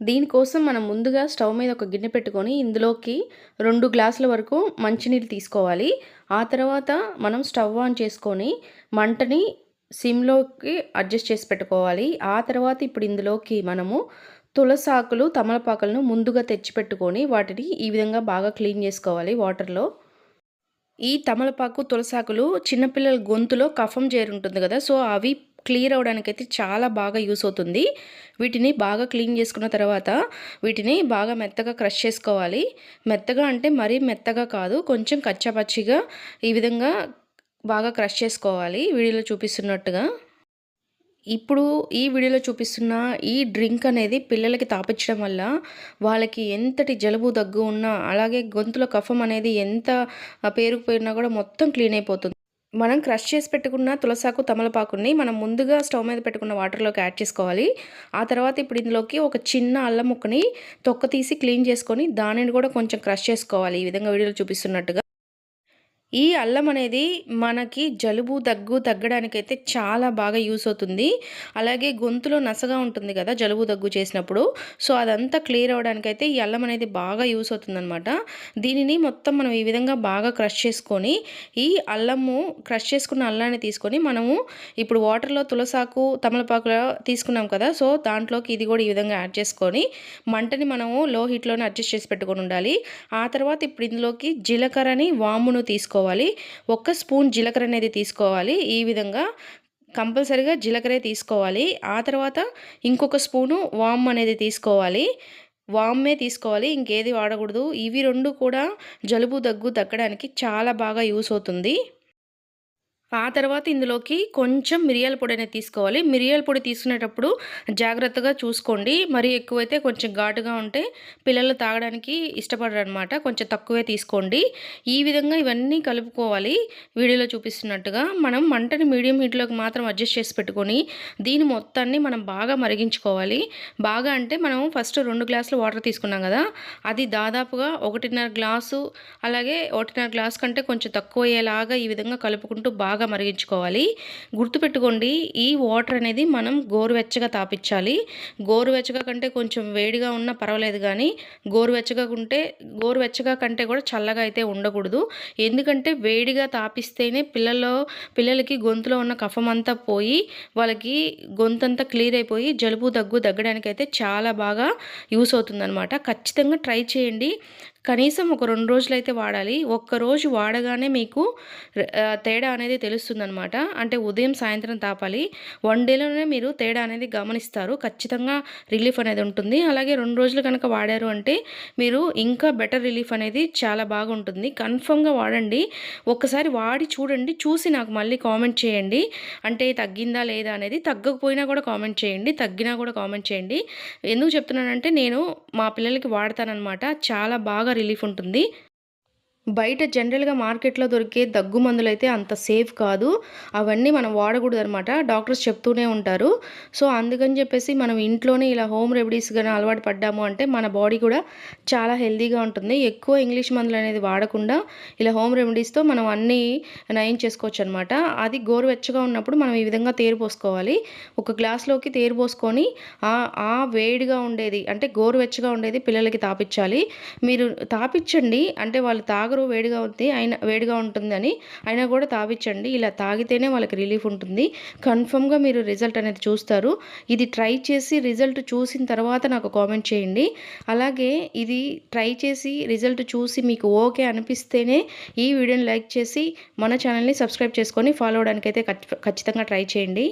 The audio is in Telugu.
దీనికోసం మనం ముందుగా స్టవ్ మీద ఒక గిన్నె పెట్టుకొని ఇందులోకి రెండు గ్లాసుల వరకు మంచినీళ్ళు తీసుకోవాలి. ఆ తర్వాత మనం స్టవ్ ఆన్ చేసుకొని మంటని సిమ్లోకి అడ్జస్ట్ చేసి పెట్టుకోవాలి. ఆ తర్వాత ఇప్పుడు ఇందులోకి మనము తులసాకులు తమలపాకులను ముందుగా తెచ్చిపెట్టుకొని వాటిని ఈ విధంగా బాగా క్లీన్ చేసుకోవాలి వాటర్లో. ఈ తమలపాకు తులసాకులు చిన్నపిల్లల గొంతులో కఫం చేరుంటుంది కదా సో అవి క్లియర్ అవడానికైతే చాలా బాగా యూస్ అవుతుంది. వీటిని బాగా క్లీన్ చేసుకున్న తర్వాత వీటిని బాగా మెత్తగా క్రష్ చేసుకోవాలి. మెత్తగా అంటే మరీ మెత్తగా కాదు కొంచెం కచ్చపచ్చిగా ఈ విధంగా బాగా క్రష్ చేసుకోవాలి. వీడియోలో చూపిస్తున్నట్టుగా. ఇప్పుడు ఈ వీడియోలో చూపిస్తున్న ఈ డ్రింక్ అనేది పిల్లలకి తాపించడం వల్ల వాళ్ళకి ఎంతటి జలుబు దగ్గు ఉన్నా అలాగే గొంతులో కఫం అనేది ఎంత పేరుకుపోయినా కూడా మొత్తం క్లీన్ అయిపోతుంది. మనం క్రష్ చేసి పెట్టుకున్న తులసాకు తమలపాకుని మనం ముందుగా స్టవ్ మీద పెట్టుకున్న వాటర్లోకి యాడ్ చేసుకోవాలి. ఆ తర్వాత ఇప్పుడు ఇందులోకి ఒక చిన్న అల్లం ముక్కని తొక్క తీసి క్లీన్ చేసుకొని దానిని కూడా కొంచెం క్రష్ చేసుకోవాలి. ఈ విధంగా వీడియోలో చూపిస్తున్నట్టుగా. ఈ అల్లం అనేది మనకి జలుబు దగ్గు తగ్గడానికైతే చాలా బాగా యూస్ అవుతుంది. అలాగే గొంతులో నసగా ఉంటుంది కదా జలుబు దగ్గు చేసినప్పుడు. సో అదంతా క్లియర్ అవడానికైతే ఈ అల్లం అనేది బాగా యూస్ అవుతుందన్నమాట. దీనిని మొత్తం మనం ఈ విధంగా బాగా క్రష్ చేసుకొని ఈ అల్లము క్రష్ చేసుకున్న అల్లాన్ని తీసుకొని మనము ఇప్పుడు వాటర్లో తులసాకు తమలపాకులో తీసుకున్నాం కదా. సో దాంట్లోకి ఇది కూడా ఈ విధంగా యాడ్ చేసుకొని మంటని మనము లో హీట్లోనే అడ్జస్ట్ చేసి పెట్టుకొని ఉండాలి. ఆ తర్వాత ఇప్పుడు ఇందులోకి జీలకర్రని వామును తీసుకోవాలి. తీసుకోవాలి. ఒక్క స్పూన్ జీలకర్ర అనేది తీసుకోవాలి. ఈ విధంగా కంపల్సరిగా జీలకర్ర తీసుకోవాలి. ఆ తర్వాత ఇంకొక స్పూను వామ్ అనేది తీసుకోవాలి. వామ్మే తీసుకోవాలి. ఇంకేది వాడకూడదు. ఇవి రెండు కూడా జలుబు దగ్గు తగ్గడానికి చాలా బాగా యూస్ అవుతుంది. ఆ తర్వాత ఇందులోకి కొంచెం మిరియాల పొడి అనేది తీసుకోవాలి. మిరియాల పొడి తీసుకునేటప్పుడు జాగ్రత్తగా చూసుకోండి. మరీ ఎక్కువైతే కొంచెం ఘాటుగా ఉంటే పిల్లలు తాగడానికి ఇష్టపడరు అనమాట కొంచెం తక్కువే తీసుకోండి. ఈ విధంగా ఇవన్నీ కలుపుకోవాలి. వీడియోలో చూపిస్తున్నట్టుగా మనం మంటని మీడియం హీట్లోకి మాత్రం అడ్జస్ట్ చేసి పెట్టుకొని దీని మొత్తాన్ని మనం బాగా మరిగించుకోవాలి. బాగా అంటే మనం ఫస్ట్ రెండు గ్లాసులు వాటర్ తీసుకున్నాం కదా అది దాదాపుగా ఒకటిన్నర గ్లాసు అలాగే ఒకటిన్నర గ్లాస్ కంటే కొంచెం తక్కువ అయ్యేలాగా ఈ విధంగా కలుపుకుంటూ బాగా బాగా మరిగించుకోవాలి. గుర్తుపెట్టుకోండి ఈ వాటర్ అనేది మనం గోరువెచ్చగా తాపించాలి. గోరువెచ్చగా కంటే కొంచెం వేడిగా ఉన్నా పర్వాలేదు కానీ గోరువెచ్చగా ఉంటే గోరువెచ్చగా కంటే కూడా చల్లగా అయితే ఉండకూడదు. ఎందుకంటే వేడిగా తాపిస్తేనే పిల్లల్లో పిల్లలకి గొంతులో ఉన్న కఫం అంతా పోయి వాళ్ళకి గొంతంతా క్లియర్ అయిపోయి జలుబు దగ్గు తగ్గడానికి అయితే చాలా బాగా యూస్ అవుతుందన్నమాట. ఖచ్చితంగా ట్రై చేయండి. కనీసం ఒక రెండు రోజులు అయితే వాడాలి ఒక్కరోజు వాడగానే మీకు తేడా అనేది తెలుస్తుందనమాట అంటే ఉదయం సాయంత్రం తాపాలి. వన్ డేలోనే మీరు తేడా అనేది గమనిస్తారు. ఖచ్చితంగా రిలీఫ్ అనేది ఉంటుంది. అలాగే రెండు రోజులు కనుక వాడారు అంటే మీరు ఇంకా బెటర్ రిలీఫ్ అనేది చాలా బాగుంటుంది కన్ఫర్మ్గా వాడండి. ఒక్కసారి వాడి చూడండి. చూసి నాకు మళ్ళీ కామెంట్ చేయండి. అంటే తగ్గిందా లేదా అనేది తగ్గకపోయినా కూడా కామెంట్ చేయండి. తగ్గినా కూడా కామెంట్ చేయండి. ఎందుకు చెప్తున్నానంటే నేను మా పిల్లలకి వాడతానమాట చాలా బాగా రిలీఫ్ ఉంటుంది. బయట జనరల్గా మార్కెట్లో దొరికే దగ్గు మందులు అయితే అంత సేఫ్ కాదు. అవన్నీ మనం వాడకూడదు అనమాట డాక్టర్స్ చెప్తూనే ఉంటారు. సో అందుకని చెప్పేసి మనం ఇంట్లోనే ఇలా హోమ్ రెమెడీస్ కానీ అలవాటు పడ్డాము అంటే మన బాడీ కూడా చాలా హెల్దీగా ఉంటుంది. ఎక్కువ ఇంగ్లీష్ మందులు అనేది వాడకుండా ఇలా హోమ్ రెమెడీస్తో మనం అన్నీ నయం చేసుకోవచ్చు అనమాట అది గోరువెచ్చగా ఉన్నప్పుడు మనం ఈ విధంగా తేరు పోసుకోవాలి. ఒక గ్లాస్లోకి తేరు పోసుకొని ఆ వేడిగా ఉండేది అంటే గోరువెచ్చగా ఉండేది పిల్లలకి తాపించాలి మీరు తాపించండి అంటే వాళ్ళు తాగరు వాటర్ వేడిగా ఉంది అయినా వేడిగా ఉంటుందని అయినా కూడా తాగించండి ఇలా తాగితేనే వాళ్ళకి రిలీఫ్ ఉంటుంది. కన్ఫర్మ్గా మీరు రిజల్ట్ అనేది చూస్తారు. ఇది ట్రై చేసి రిజల్ట్ చూసిన తర్వాత నాకు కామెంట్ చేయండి. అలాగే ఇది ట్రై చేసి రిజల్ట్ చూసి మీకు ఓకే అనిపిస్తేనే ఈ వీడియోని లైక్ చేసి మన ఛానల్ని సబ్స్క్రైబ్ చేసుకొని ఫాలో అవడానికైతే ఖచ్చితంగా ట్రై చేయండి.